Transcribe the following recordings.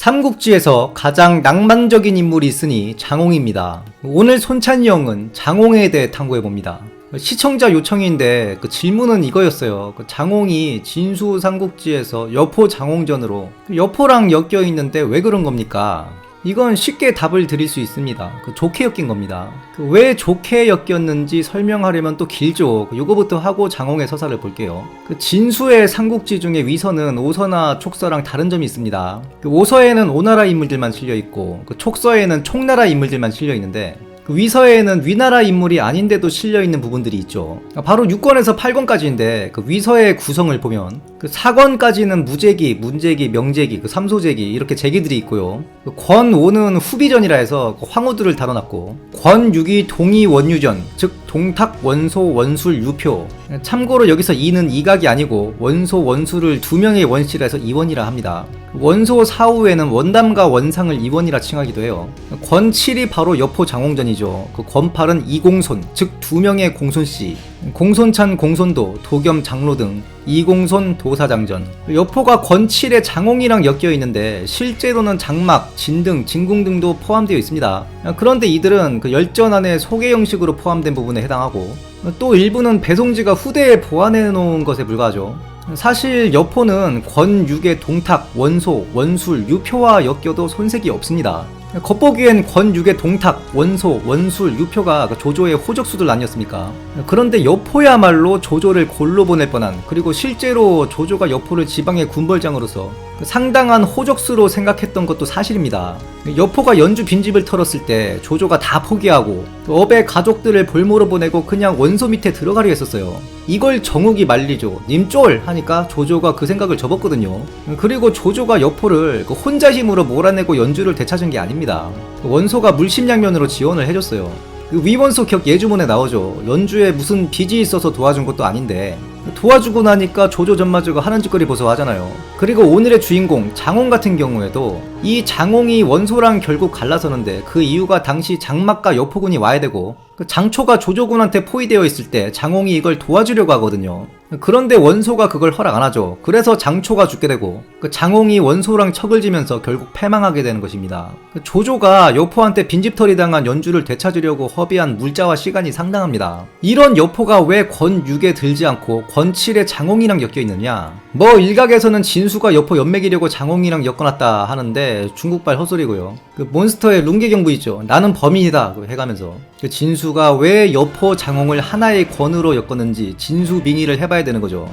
삼국지에서 가장 낭만적인 인물이 있으니 장홍입니다. 오늘 손찬이 형은 장홍에 대해 탐구해봅니다. 시청자 요청인데 그 질문은 이거였어요. 그 장홍이 진수 삼국지에서 여포 장홍전으로 그 여포랑 엮여 있는데 왜 그런 겁니까? 이건 쉽게 답을 드릴 수 있습니다. 그 좋게 엮인 겁니다. 그 왜 좋게 엮였는지 설명하려면 또 길죠. 그 요거부터 하고 장홍의 서사를 볼게요. 그 진수의 삼국지 중에 위서는 오서나 촉서랑 다른 점이 있습니다. 그 오서에는 오나라 인물들만 실려 있고 그 촉서에는 촉나라 인물들만 실려 있는데 그 위서에는 위나라 인물이 아닌데도 실려 있는 부분들이 있죠. 바로 6권에서 8권까지인데 그 위서의 구성을 보면 그 4권까지는 무제기, 문제기, 명제기, 그 삼소제기 이렇게 제기들이 있고요. 그 권 5는 후비전이라 해서 그 황후들을 다뤄놨고 권 6이 동이 원유전, 즉 동탁 원소 원술 유표. 참고로 여기서 2는 이각이 아니고 원소 원수를 두 명의 원씨라 해서 이원이라 합니다. 원소 사후에는 원담과 원상을 이원이라 칭하기도 해요. 권 7이 바로 여포 장홍전이죠. 그권 8은 이공손, 즉 두 명의 공손씨. 공손찬 공손도, 도겸 장로 등 이공손 도사장전. 여포가 권 7의 장홍이랑 엮여 있는데 실제로는 장막, 진등, 진궁 등도 포함되어 있습니다. 그런데 이들은 그 열전 안에 소개 형식으로 포함된 부분에 해당하고 또 일부는 배송지가 후대에 보완해 놓은 것에 불과하죠. 사실 여포는 권 6의 동탁, 원소, 원술, 유표와 엮여도 손색이 없습니다. 겉보기엔 권 6의 동탁, 원소, 원술, 유표가 그 조조의 호적수들 아니었습니까? 그런데 여포야말로 조조를 골로 보낼 뻔한 그리고 실제로 조조가 여포를 지방의 군벌장으로서 그 상당한 호적수로 생각했던 것도 사실입니다. 여포가 연주 빈집을 털었을 때 조조가 다 포기하고 그 업의 가족들을 볼모로 보내고 그냥 원소 밑에 들어가려 했었어요. 이걸 정욱이 말리죠. 님쫄 하니까 조조가 그 생각을 접었거든요. 그리고 조조가 여포를 그 혼자 힘으로 몰아내고 연주를 되찾은 게 아닙니다. 원소가 물심양면으로 지원을 해줬어요. 그 위원소 격 예주문에 나오죠. 연주에 무슨 빚이 있어서 도와준 것도 아닌데 도와주고 나니까 조조 전마저가 하는 짓거리 보소 하잖아요. 그리고 오늘의 주인공 장홍 같은 경우에도 이 장홍이 원소랑 결국 갈라서는데 그 이유가 당시 장막과 여포군이 와야 되고 그 장초가 조조군한테 포위되어 있을 때 장홍이 이걸 도와주려고 하거든요. 그런데 원소가 그걸 허락 안 하죠. 그래서 장초가 죽게 되고 그 장홍이 원소랑 척을 지면서 결국 패망하게 되는 것입니다. 그 조조가 여포한테 빈집털이 당한 연주를 되찾으려고 허비한 물자와 시간이 상당합니다. 이런 여포가 왜권 6에 들지 않고 권 7의 장홍이랑 엮여 있느냐? 뭐 일각에서는 진수가 여포 연맥이려고 장홍이랑 엮어놨다 하는데 중국발 헛소리고요. 그 몬스터의 룽게 경부 있죠. 나는 범인이다 그 해가면서 그 진수가 왜 여포 장홍을 하나의 권으로 엮었는지 진수 빙의를 해봐야 되는 거죠.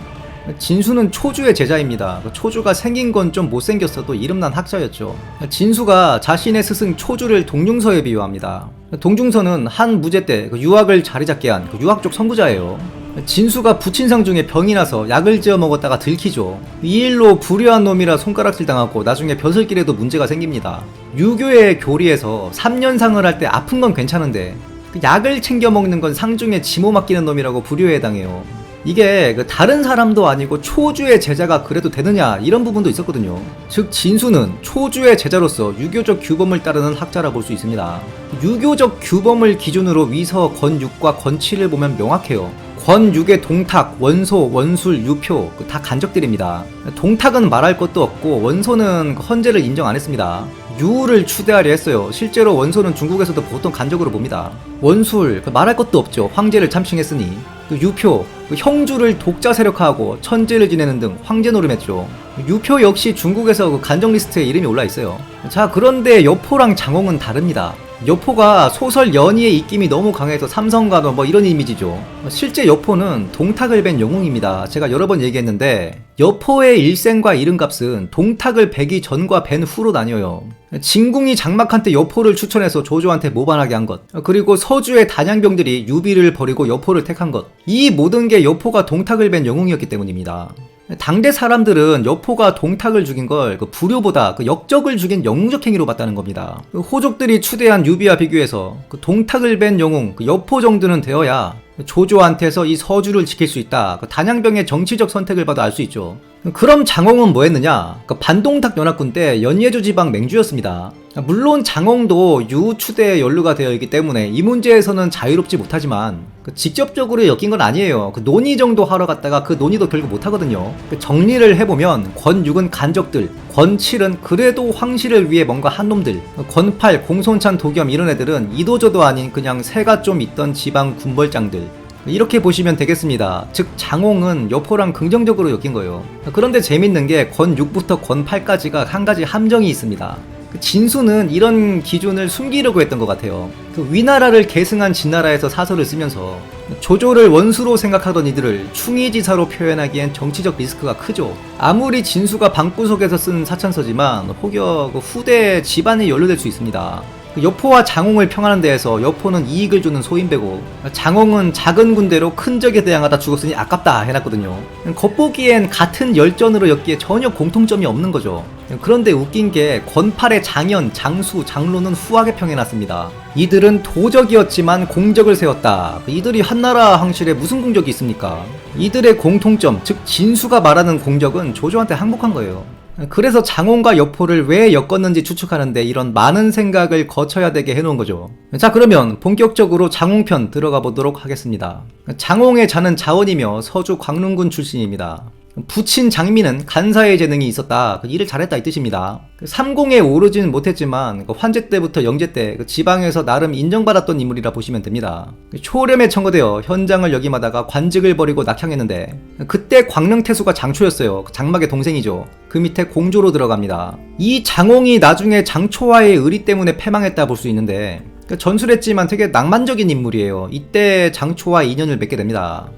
진수는 초주의 제자입니다. 그 초주가 생긴 건 좀 못생겼어도 이름난 학자였죠. 진수가 자신의 스승 초주를 동중서에 비유합니다. 동중서는 한 무제 때그 유학을 자리 잡게 한그 유학 쪽 선구자예요. 진수가 부친상 중에 병이 나서 약을 지어 먹었다가 들키죠. 이 일로 불효한 놈이라 손가락질 당하고 나중에 벼슬길에도 문제가 생깁니다. 유교의 교리에서 3년상을 할 때 아픈 건 괜찮은데 그 약을 챙겨 먹는 건 상중에 지모 맡기는 놈이라고 불효에 해당해요. 이게 그 다른 사람도 아니고 초주의 제자가 그래도 되느냐 이런 부분도 있었거든요. 즉 진수는 초주의 제자로서 유교적 규범을 따르는 학자라 볼 수 있습니다. 유교적 규범을 기준으로 위서 권 6과 권 7을 보면 명확해요. 권 6의 동탁, 원소, 원술, 유표 그다 간적들입니다. 동탁은 말할 것도 없고 원소는 그 헌재를 인정 안 했습니다. 유를 추대하려 했어요. 실제로 원소는 중국에서도 보통 간적으로 봅니다. 원술 그 말할 것도 없죠. 황제를 참칭했으니 또 유표 그 형주를 독자 세력화하고 천재를 지내는 등 황제 노름했죠. 유표 역시 중국에서 그 간적 리스트에 이름이 올라 있어요. 자 그런데 여포랑 장홍은 다릅니다. 여포가 소설 연희의 입김이 너무 강해서 삼성가도 뭐 이런 이미지죠. 실제 여포는 동탁을 벤 영웅입니다. 제가 여러 번 얘기했는데 여포의 일생과 이름값은 동탁을 베기 전과 벤 후로 나뉘어요. 진궁이 장막한테 여포를 추천해서 조조한테 모반하게 한 것. 그리고 서주의 단양병들이 유비를 버리고 여포를 택한 것. 이 모든 게 여포가 동탁을 벤 영웅이었기 때문입니다. 당대 사람들은 여포가 동탁을 죽인 걸그 불효보다 그 역적을 죽인 영웅적 행위로 봤다는 겁니다. 그 호족들이 추대한 유비와 비교해서 그 동탁을 벤 영웅 그 여포 정도는 되어야 조조한테서 이 서주를 지킬 수 있다. 그 단양병의 정치적 선택을 봐도 알 수 있죠. 그럼 장홍은 뭐 했느냐? 그 반동탁 연합군 때 연예주 지방 맹주였습니다. 물론 장홍도 유추대에 연루가 되어 있기 때문에 이 문제에서는 자유롭지 못하지만 그 직접적으로 엮인 건 아니에요. 그 논의 정도 하러 갔다가 그 논의도 결국 못하거든요. 그 정리를 해보면 권육은 간적들, 권칠은 그래도 황실을 위해 뭔가 한 놈들, 권팔, 공손찬, 도겸 이런 애들은 이도저도 아닌 그냥 새가 좀 있던 지방 군벌장들. 이렇게 보시면 되겠습니다. 즉 장홍은 여포랑 긍정적으로 엮인 거예요. 그런데 재밌는 게 권 6부터 권 8까지가 한 가지 함정이 있습니다. 그 진수는 이런 기준을 숨기려고 했던 것 같아요. 그 위나라를 계승한 진나라에서 사설을 쓰면서 조조를 원수로 생각하던 이들을 충의지사로 표현하기엔 정치적 리스크가 크죠. 아무리 진수가 방구석에서 쓴 사천서지만 혹여 그 후대 집안에 연루될 수 있습니다. 그 여포와 장홍을 평하는 데에서 여포는 이익을 주는 소인배고 장홍은 작은 군대로 큰 적에 대항하다 죽었으니 아깝다 해놨거든요. 겉보기엔 같은 열전으로 엮기에 전혀 공통점이 없는 거죠. 그런데 웃긴 게 권팔의 장현, 장수, 장로는 후하게 평해놨습니다. 이들은 도적이었지만 공적을 세웠다. 이들이 한나라 황실에 무슨 공적이 있습니까? 이들의 공통점, 즉 진수가 말하는 공적은 조조한테 항복한 거예요. 그래서 장원과 여포를 왜 엮었는지 추측하는데 이런 많은 생각을 거쳐야 되게 해놓은 거죠. 자, 그러면 본격적으로 장홍편 들어가 보도록 하겠습니다. 장홍의 자는 자원이며 서주 광릉군 출신입니다. 부친 장미는 간사의 재능이 있었다. 그 일을 잘했다 이 뜻입니다. 그 삼공에 오르지는 못했지만 그 환제 때부터 영제 때그 지방에서 나름 인정받았던 인물이라 보시면 됩니다. 그 초렴에 청거되어 현장을 역임하다가 관직을 버리고 낙향했는데 그때 광릉 태수가 장초였어요. 그 장막의 동생이죠. 그 밑에 공조로 들어갑니다. 이 장홍이 나중에 장초와의 의리 때문에 패망했다 볼 수 있는데 그 전술했지만 되게 낭만적인 인물이에요. 이때 장초와 인연을 맺게 됩니다.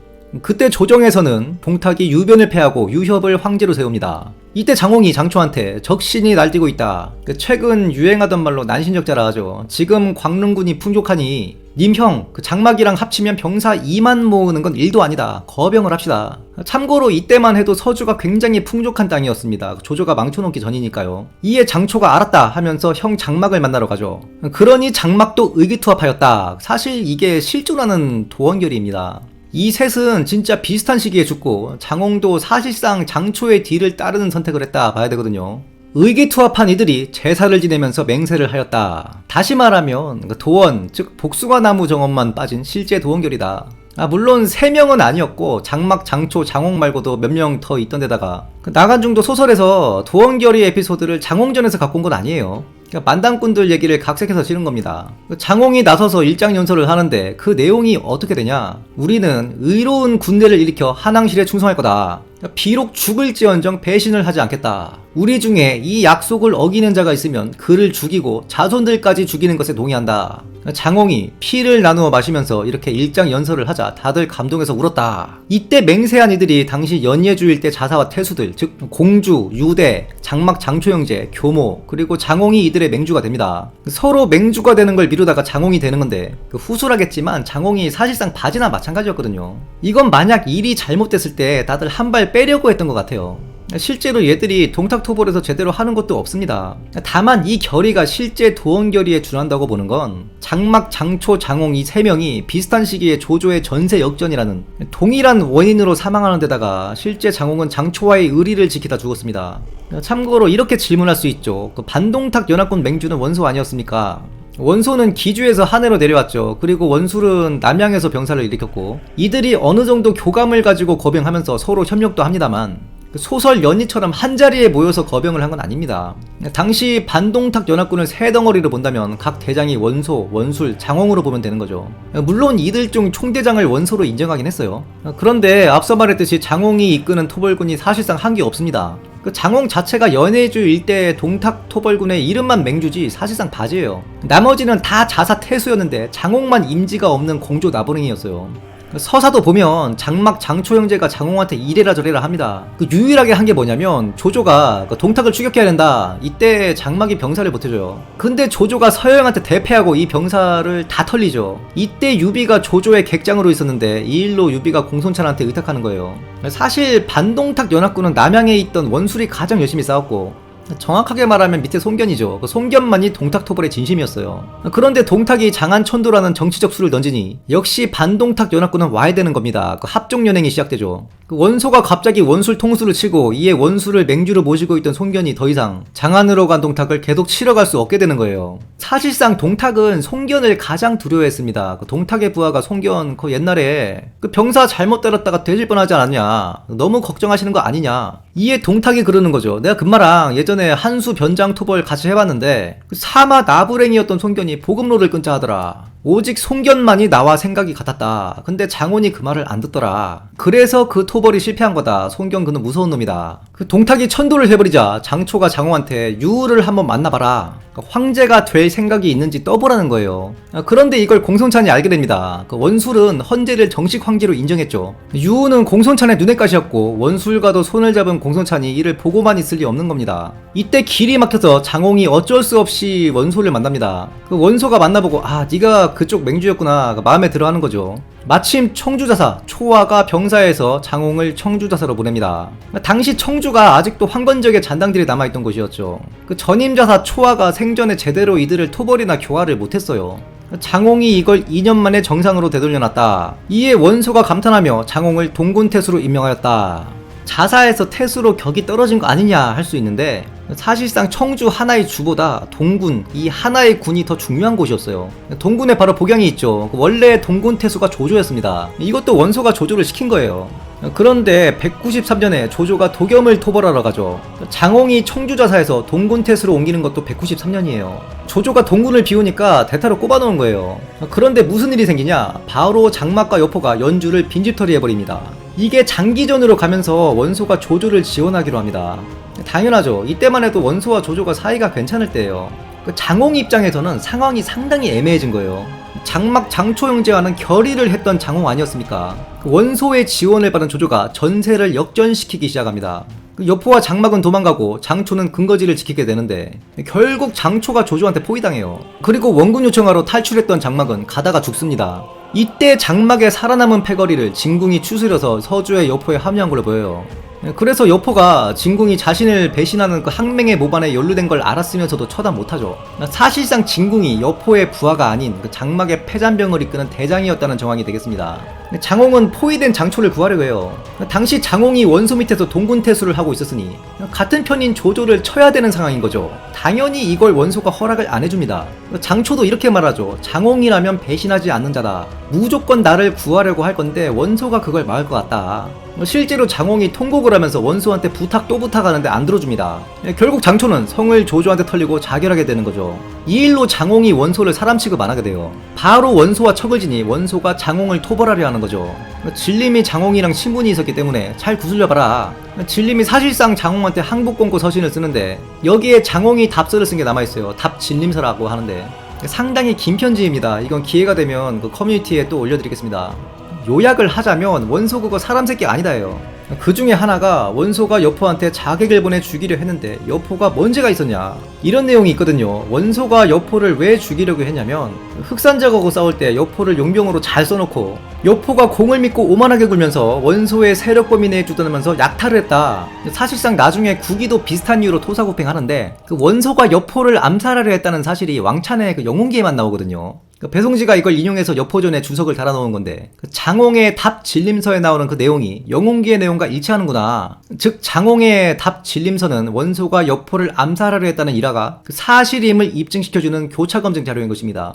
그때 조정에서는 동탁이 유변을 패하고 유협을 황제로 세웁니다. 이때 장홍이 장초한테 적신이 날뛰고 있다. 그 최근 유행하던 말로 난신적자라 하죠. 지금 광릉군이 풍족하니 님형 그 장막이랑 합치면 병사 2만 모으는 건 일도 아니다. 거병을 합시다. 참고로 이때만 해도 서주가 굉장히 풍족한 땅이었습니다. 조조가 망쳐놓기 전이니까요. 이에 장초가 알았다 하면서 형 장막을 만나러 가죠. 그러니 장막도 의기투합하였다. 사실 이게 실존하는 도원결입니다. 이 셋은 진짜 비슷한 시기에 죽고 장홍도 사실상 장초의 뒤를 따르는 선택을 했다 봐야 되거든요. 의기투합한 이들이 제사를 지내면서 맹세를 하였다. 다시 말하면 그 도원, 즉 복숭아 나무 정원만 빠진 실제 도원결이다. 아, 물론 세명은 아니었고 장막, 장초, 장홍 말고도 몇 명 더 있던 데다가 그 나간중도 소설에서 도원결의 에피소드를 장홍전에서 갖고 온 건 아니에요. 그러니까 만당꾼들 얘기를 각색해서 실은 겁니다. 그 장홍이 나서서 일장연설을 하는데 그 내용이 어떻게 되냐? 우리는 의로운 군대를 일으켜 한왕실에 충성할 거다. 비록 죽을지언정 배신을 하지 않겠다. 우리 중에 이 약속을 어기는 자가 있으면 그를 죽이고 자손들까지 죽이는 것에 동의한다. 장홍이 피를 나누어 마시면서 이렇게 일장 연설을 하자 다들 감동해서 울었다. 이때 맹세한 이들이 당시 연예주일 때 자사와 태수들, 즉 공주, 유대, 장막 장초영제, 교모, 그리고 장홍이 이들의 맹주가 됩니다. 서로 맹주가 되는 걸 미루다가 장홍이 되는 건데 그 후술하겠지만 장홍이 사실상 바지나 마찬가지였거든요. 이건 만약 일이 잘못됐을 때 다들 한발 빼려고 했던 것 같아요. 실제로 얘들이 동탁토벌에서 제대로 하는 것도 없습니다. 다만 이 결의가 실제 도원결의에 준한다고 보는 건 장막, 장초, 장홍 이 세 명이 비슷한 시기에 조조의 전세 역전이라는 동일한 원인으로 사망하는 데다가 실제 장홍은 장초와의 의리를 지키다 죽었습니다. 참고로 이렇게 질문할 수 있죠. 그 반동탁 연합군 맹주는 원소 아니었습니까? 원소는 기주에서 하늘로 내려왔죠. 그리고 원술은 남양에서 병사를 일으켰고 이들이 어느 정도 교감을 가지고 거병하면서 서로 협력도 합니다만 그 소설 연희처럼 한 자리에 모여서 거병을 한 건 아닙니다. 당시 반동탁 연합군을 세 덩어리로 본다면 각 대장이 원소, 원술, 장홍으로 보면 되는 거죠. 물론 이들 중 총대장을 원소로 인정하긴 했어요. 그런데 앞서 말했듯이 장홍이 이끄는 토벌군이 사실상 한 게 없습니다. 그 장홍 자체가 연해주 일대 동탁 토벌군의 이름만 맹주지 사실상 바지예요. 나머지는 다 자사 태수였는데 장홍만 임지가 없는 공조 나부랭이였어요. 그 서사도 보면 장막 장초 형제가 장홍한테 이래라 저래라 합니다. 그 유일하게 한 게 뭐냐면 조조가 그 동탁을 추격해야 된다. 이때 장막이 병사를 보태줘요. 근데 조조가 서영한테 대패하고 이 병사를 다 털리죠. 이때 유비가 조조의 객장으로 있었는데 이 일로 유비가 공손찬한테 의탁하는 거예요. 사실 반동탁 연합군은 남양에 있던 원술이 가장 열심히 싸웠고 정확하게 말하면 밑에 송견이죠. 그 송견만이 동탁 토벌의 진심이었어요. 그런데 동탁이 장안천도라는 정치적 수를 던지니 역시 반동탁 연합군은 와야 되는 겁니다. 그 합종 연행이 시작되죠. 그 원소가 갑자기 원술 통수를 치고 이에 원수를 맹주로 모시고 있던 송견이 더 이상 장안으로 간 동탁을 계속 치러 갈 수 없게 되는 거예요. 사실상 동탁은 송견을 가장 두려워했습니다. 그 동탁의 부하가 송견 그 옛날에 그 병사 잘못 때렸다가 돼질 뻔하지 않았냐. 너무 걱정하시는 거 아니냐. 이에 동탁이 그러는 거죠. 내가 금마랑 예전에 한수 변장 토벌 같이 해봤는데 그 사마 나부랭이었던 송견이 보급로를 끊자 하더라. 오직 송견만이 나와 생각이 같았다. 근데 장원이 그 말을 안 듣더라. 그래서 그 토벌이 실패한 거다. 송견 그는 무서운 놈이다. 그 동탁이 천도를 해버리자 장초가 장호한테 유우를 한번 만나봐라. 그 황제가 될 생각이 있는지 떠보라는 거예요. 아, 그런데 이걸 공손찬이 알게 됩니다. 그 원술은 헌제를 정식 황제로 인정했죠. 유우는 공손찬의 눈엣가시였고 원술과도 손을 잡은 공손찬이 이를 보고만 있을 리 없는 겁니다. 이때 길이 막혀서 장홍이 어쩔 수 없이 원소를 만납니다. 그 원소가 만나보고 아 네가 그쪽 맹주였구나 그 마음에 들어하는 거죠. 마침 청주자사 초화가 병사에서 장홍을 청주자사로 보냅니다. 당시 청주가 아직도 황건적의 잔당들이 남아있던 곳이었죠. 그 전임자사 초화가 생전에 제대로 이들을 토벌이나 교화를 못했어요. 장홍이 이걸 2년 만에 정상으로 되돌려놨다. 이에 원소가 감탄하며 장홍을 동군 태수로 임명하였다. 자사에서 태수로 격이 떨어진 거 아니냐 할 수 있는데 사실상 청주 하나의 주보다 동군 이 하나의 군이 더 중요한 곳이었어요. 동군에 바로 복양이 있죠. 원래 동군 태수가 조조였습니다. 이것도 원소가 조조를 시킨 거예요. 그런데 193년에 조조가 도겸을 토벌하러 가죠. 장홍이 청주자사에서 동군 태수로 옮기는 것도 193년이에요. 조조가 동군을 비우니까 대타로 꼽아놓은 거예요. 그런데 무슨 일이 생기냐? 바로 장막과 여포가 연주를 빈집털이 해버립니다. 이게 장기전으로 가면서 원소가 조조를 지원하기로 합니다. 당연하죠. 이때만 해도 원소와 조조가 사이가 괜찮을 때예요. 그 장홍 입장에서는 상황이 상당히 애매해진 거예요. 장막 장초 형제와는 결의를 했던 장홍 아니었습니까? 그 원소의 지원을 받은 조조가 전세를 역전시키기 시작합니다. 그 여포와 장막은 도망가고 장초는 근거지를 지키게 되는데 결국 장초가 조조한테 포위당해요. 그리고 원군 요청하러 탈출했던 장막은 가다가 죽습니다. 이때 장막에 살아남은 패거리를 진궁이 추스려서 서주의 여포에 합류한 걸로 보여요. 그래서 여포가 진궁이 자신을 배신하는 그 항맹의 모반에 연루된 걸 알았으면서도 처단 못하죠. 사실상 진궁이 여포의 부하가 아닌 그 장막의 패잔병을 이끄는 대장이었다는 정황이 되겠습니다. 장홍은 포위된 장초를 구하려고 해요. 당시 장홍이 원소 밑에서 동군태수를 하고 있었으니 같은 편인 조조를 쳐야 되는 상황인 거죠. 당연히 이걸 원소가 허락을 안 해줍니다. 장초도 이렇게 말하죠. 장홍이라면 배신하지 않는 자다. 무조건 나를 구하려고 할 건데 원소가 그걸 막을 것 같다. 실제로 장홍이 통곡을 하면서 원소한테 부탁 또 부탁하는데 안 들어줍니다. 결국 장초는 성을 조조한테 털리고 자결하게 되는 거죠. 이 일로 장홍이 원소를 사람 취급 안 하게 돼요. 바로 원소와 척을 지니 원소가 장홍을 토벌하려 하는 거죠. 진림이 장홍이랑 친분이 있었기 때문에 잘 구슬려봐라. 진림이 사실상 장홍한테 항복권고 서신을 쓰는데 여기에 장홍이 답서를 쓴 게 남아있어요. 답 진림서라고 하는데 상당히 긴 편지입니다. 이건 기회가 되면 그 커뮤니티에 또 올려드리겠습니다. 요약을 하자면 원소 그거 사람 새끼 아니다예요. 그 중에 하나가 원소가 여포한테 자객을 보내 죽이려 했는데 여포가 뭔죄가 있었냐? 이런 내용이 있거든요. 원소가 여포를 왜 죽이려고 했냐면 흑산작하고 싸울 때 여포를 용병으로 잘 써놓고 여포가 공을 믿고 오만하게 굴면서 원소의 세력 범위 내에 주둔하면서 약탈을 했다. 사실상 나중에 구기도 비슷한 이유로 토사구팽하는데 그 원소가 여포를 암살하려 했다는 사실이 왕찬의 그 영웅기에만 나오거든요. 그 배송지가 이걸 인용해서 여포전에 주석을 달아놓은 건데 그 장홍의 답 진림서에 나오는 그 내용이 영웅기의 내용과 일치하는구나. 즉 장홍의 답 진림서는 원소가 여포를 암살하려 했다는 일화가 그 사실임을 입증시켜주는 교차 검증 자료인 것입니다.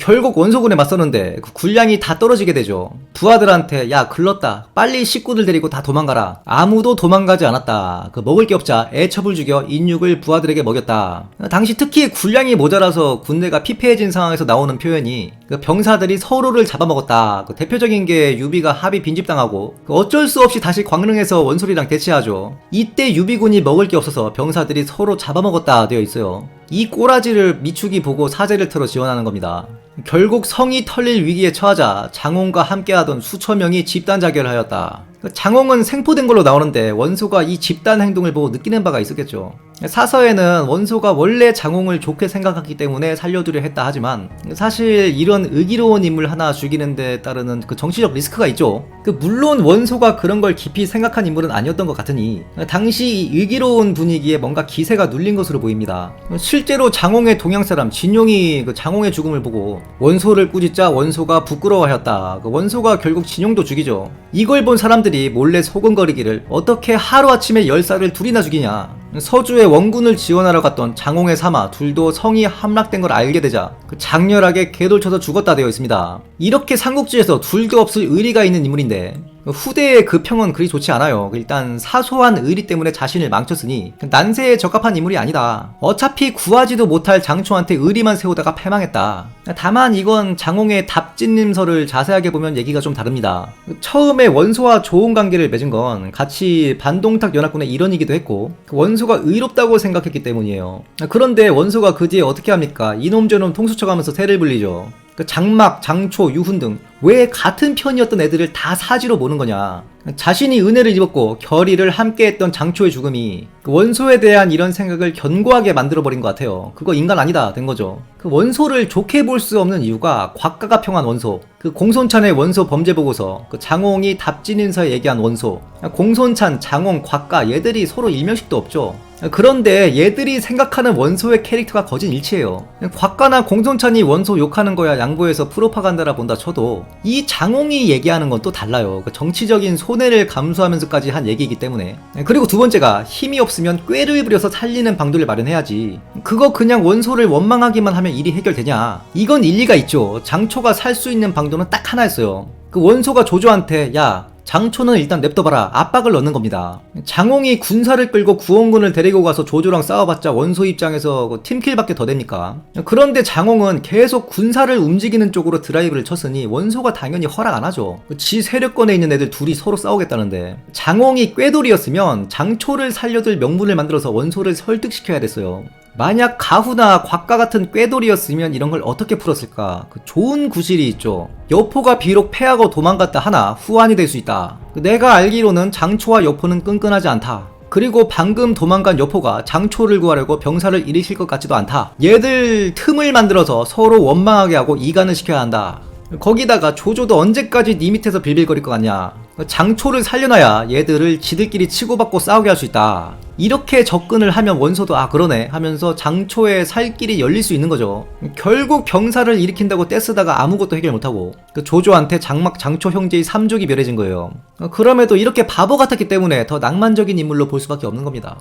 결국 원소군에 맞섰는데 그 군량이 다 떨어지게 되죠. 부하들한테 야 글렀다. 빨리 식구들 데리고 다 도망가라. 아무도 도망가지 않았다. 그 먹을 게 없자 애첩을 죽여 인육을 부하들에게 먹였다. 당시 특히 군량이 모자라서 군대가 피폐해진 상황에서 나오는 표현 표현이 그 병사들이 서로를 잡아먹었다. 그 대표적인 게 유비가 합의 빈집당하고 그 어쩔 수 없이 다시 광릉에서 원소리랑 대치하죠. 이때 유비군이 먹을 게 없어서 병사들이 서로 잡아먹었다 되어 있어요. 이 꼬라지를 미축이 보고 사제를 틀어 지원하는 겁니다. 결국 성이 털릴 위기에 처하자 장홍과 함께하던 수천 명이 집단 자결하였다. 그 장홍은 생포된 걸로 나오는데 원소가 이 집단 행동을 보고 느끼는 바가 있었겠죠. 사서에는 원소가 원래 장홍을 좋게 생각했기 때문에 살려두려 했다 하지만 사실 이런 의기로운 인물 하나 죽이는 데 따르는 그 정치적 리스크가 있죠. 그 물론 원소가 그런 걸 깊이 생각한 인물은 아니었던 것 같으니 당시 이 의기로운 분위기에 뭔가 기세가 눌린 것으로 보입니다. 실제로 장홍의 동양 사람 진용이 그 장홍의 죽음을 보고 원소를 꾸짖자 원소가 부끄러워하였다. 그 원소가 결국 진용도 죽이죠. 이걸 본 사람들이 몰래 소근거리기를 어떻게 하루아침에 열살을 둘이나 죽이냐. 서주에 원군을 지원하러 갔던 장홍의 사마 둘도 성이 함락된 걸 알게 되자 그 장렬하게 개돌 쳐서 죽었다 되어 있습니다. 이렇게 삼국지에서 둘도 없을 의리가 있는 인물인데 후대의 그 평은 그리 좋지 않아요. 일단 사소한 의리 때문에 자신을 망쳤으니 난세에 적합한 인물이 아니다. 어차피 구하지도 못할 장초한테 의리만 세우다가 패망했다. 다만 이건 장홍의 답진님서를 자세하게 보면 얘기가 좀 다릅니다. 처음에 원소와 좋은 관계를 맺은 건 같이 반동탁 연합군의 일원이기도 했고 그 원소가 의롭다고 생각했기 때문이에요. 그런데 원소가 그 뒤에 어떻게 합니까? 이놈 저놈 통수쳐가면서 새를 불리죠. 그 장막, 장초, 유훈 등 왜 같은 편이었던 애들을 다 사지로 보는 거냐. 자신이 은혜를 입었고 결의를 함께했던 장초의 죽음이 그 원소에 대한 이런 생각을 견고하게 만들어버린 것 같아요. 그거 인간 아니다 된 거죠. 그 원소를 좋게 볼 수 없는 이유가 곽가가 평한 원소, 그 공손찬의 원소 범죄 보고서, 그 장홍이 답진인서에 얘기한 원소, 공손찬, 장홍, 곽가 얘들이 서로 일명식도 없죠. 그런데 얘들이 생각하는 원소의 캐릭터가 거진 일치해요. 곽가나 공손찬이 원소 욕하는 거야 양보해서 프로파간다라 본다 쳐도 이 장홍이 얘기하는 건 또 달라요. 그 정치적인 손해를 감수하면서까지 한 얘기이기 때문에. 그리고 두 번째가 힘이 없으면 꾀를 부려서 살리는 방도를 마련해야지. 그거 그냥 원소를 원망하기만 하면 일이 해결되냐? 이건 일리가 있죠. 장초가 살 수 있는 방도는 딱 하나였어요. 그 원소가 조조한테 야 장초는 일단 냅둬봐라 압박을 넣는 겁니다. 장홍이 군사를 끌고 구원군을 데리고 가서 조조랑 싸워봤자 원소 입장에서 그 팀킬밖에 더 됩니까? 그런데 장홍은 계속 군사를 움직이는 쪽으로 드라이브를 쳤으니 원소가 당연히 허락 안 하죠. 지 세력권에 있는 애들 둘이 서로 싸우겠다는데 장홍이 꾀돌이었으면 장초를 살려둘 명분을 만들어서 원소를 설득시켜야 됐어요. 만약 가후나 곽가 같은 꾀돌이였으면 이런 걸 어떻게 풀었을까? 그 좋은 구실이 있죠. 여포가 비록 패하고 도망갔다 하나 후환이 될 수 있다. 내가 알기로는 장초와 여포는 끈끈하지 않다. 그리고 방금 도망간 여포가 장초를 구하려고 병사를 일으킬 것 같지도 않다. 얘들 틈을 만들어서 서로 원망하게 하고 이간을 시켜야 한다. 거기다가 조조도 언제까지 네 밑에서 빌빌거릴 것 같냐. 장초를 살려놔야 얘들을 지들끼리 치고받고 싸우게 할 수 있다. 이렇게 접근을 하면 원소도 아 그러네 하면서 장초의 살 길이 열릴 수 있는 거죠. 결국 병사를 일으킨다고 떼쓰다가 아무것도 해결 못하고 그 조조한테 장막 장초 형제의 삼족이 멸해진 거예요. 그럼에도 이렇게 바보 같았기 때문에 더 낭만적인 인물로 볼 수밖에 없는 겁니다.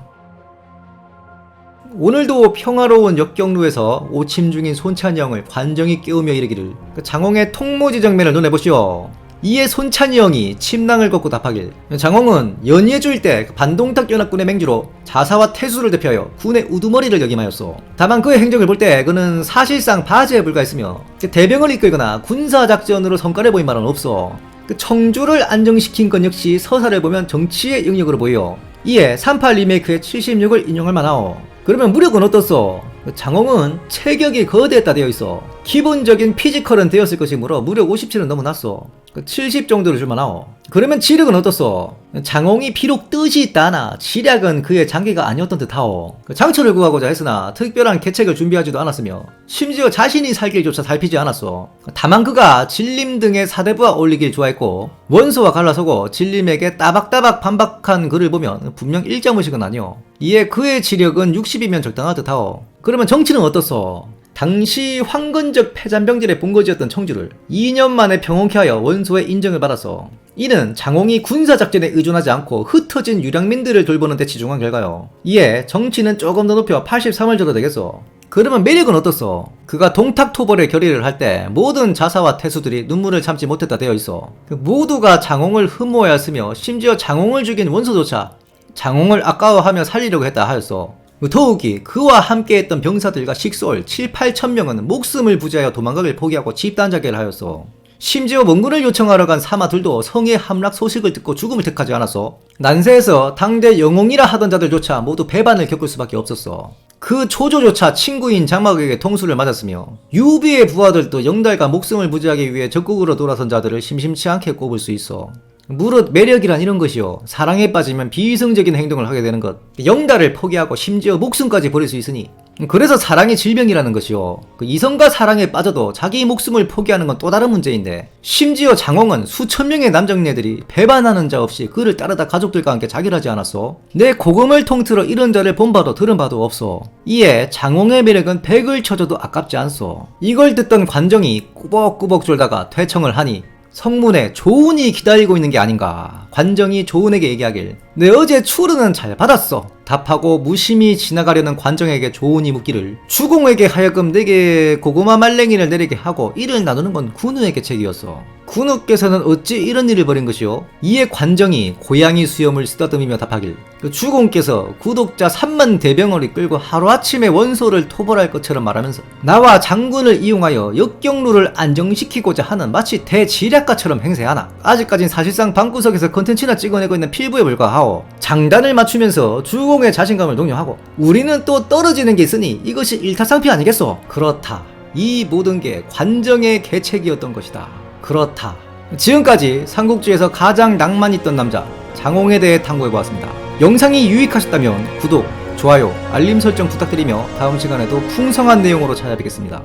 오늘도 평화로운 역경루에서 오침 중인 손찬이 형을 관정이 깨우며 이르기를 그 장홍의 통모지정면을 눈에 보시오. 이에 손찬이 형이 침낭을 걷고 답하길 장홍은 연희해줄 때 반동탁 연합군의 맹주로 자사와 태수를 대표하여 군의 우두머리를 역임하였소. 다만 그의 행적을 볼 때 그는 사실상 바지에 불과했으며 대병을 이끌거나 군사작전으로 성과를 보인 바는 없어. 그 청주를 안정시킨 건 역시 서사를 보면 정치의 영역으로 보여. 이에 38 리메이크의 76을 인용할 만하오. 그러면 무력은 어떻소? 장홍은 체격이 거대했다 되어 있어. 기본적인 피지컬은 되었을 것이므로 무력 57은 너무 낮소. 70 정도를 줄만 하오. 그러면 지력은 어떻소? 장홍이 비록 뜻이 있다나 지략은 그의 장기가 아니었던 듯하오. 장처를 구하고자 했으나 특별한 계책을 준비하지도 않았으며 심지어 자신이 살 길조차 살피지 않았소. 다만 그가 진림 등의 사대부와 어울리길 좋아했고 원소와 갈라서고 진림에게 따박따박 반박한 그를 보면 분명 일자무식은 아니오. 이에 그의 지력은 60이면 적당하 듯하오. 그러면 정치는 어떻소? 당시 황건적 패잔병질의 본거지였던 청주를 2년 만에 병원케 하여 원소의 인정을 받아서 이는 장홍이 군사작전에 의존하지 않고 흩어진 유량민들을 돌보는 데 치중한 결과요. 이에 정치는 조금 더 높여 83을 줘도 되겠어. 그러면 매력은 어떻소? 그가 동탁토벌의 결의를 할 때 모든 자사와 태수들이 눈물을 참지 못했다 되어 있어. 그 모두가 장홍을 흠모하였으며 심지어 장홍을 죽인 원소조차 장홍을 아까워하며 살리려고 했다 하였어. 더욱이 그와 함께했던 병사들과 식솔 7, 8천 명은 목숨을 부지하여 도망가길 포기하고 집단자결을 하였어. 심지어 몽군을 요청하러 간 사마들도 성의 함락 소식을 듣고 죽음을 택하지 않았어. 난세에서 당대 영웅이라 하던 자들조차 모두 배반을 겪을 수밖에 없었어. 그 초조조차 친구인 장막에게 통수를 맞았으며 유비의 부하들도 영달과 목숨을 부지하기 위해 적국으로 돌아선 자들을 심심치 않게 꼽을 수 있어. 무릇 매력이란 이런 것이요. 사랑에 빠지면 비이성적인 행동을 하게 되는 것. 영달을 포기하고 심지어 목숨까지 버릴 수 있으니. 그래서 사랑이 질병이라는 것이요. 그 이성과 사랑에 빠져도 자기 목숨을 포기하는 건 또 다른 문제인데. 심지어 장홍은 수천 명의 남정네들이 배반하는 자 없이 그를 따르다 가족들과 함께 자결하지 않았어. 내 고금을 통틀어 이런 자를 본 바도 들은 바도 없어. 이에 장홍의 매력은 백을 쳐줘도 아깝지 않소. 이걸 듣던 관정이 꾸벅꾸벅 졸다가 퇴청을 하니 성문에 조은이 기다리고 있는 게 아닌가. 관정이 조은에게 얘기하길. 내 어제 추르는 잘 받았어. 답하고 무심히 지나가려는 관정에게 조은이 묻기를. 주공에게 하여금 내게 고구마 말랭이를 내리게 하고 일을 나누는 건 군우에게 책이었어. 군우께서는 어찌 이런 일을 벌인 것이오? 이에 관정이 고양이 수염을 쓰다듬으며 답하길. 그 주공께서 구독자 3만 대병을 이끌고 하루아침에 원소를 토벌할 것처럼 말하면서 나와 장군을 이용하여 역경루를 안정시키고자 하는 마치 대지략가처럼 행세하나? 아직까진 사실상 방구석에서 컨텐츠나 찍어내고 있는 필부에 불과하오. 장단을 맞추면서 주공의 자신감을 동요하고 우리는 또 떨어지는 게 있으니 이것이 일타상피 아니겠소? 그렇다. 이 모든 게 관정의 계책이었던 것이다 그렇다 지금까지 삼국지에서 가장 낭만 있던 남자 장홍에 대해 탐구해보았습니다. 영상이 유익하셨다면 구독, 좋아요, 알림 설정 부탁드리며 다음 시간에도 풍성한 내용으로 찾아뵙겠습니다.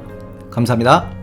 감사합니다.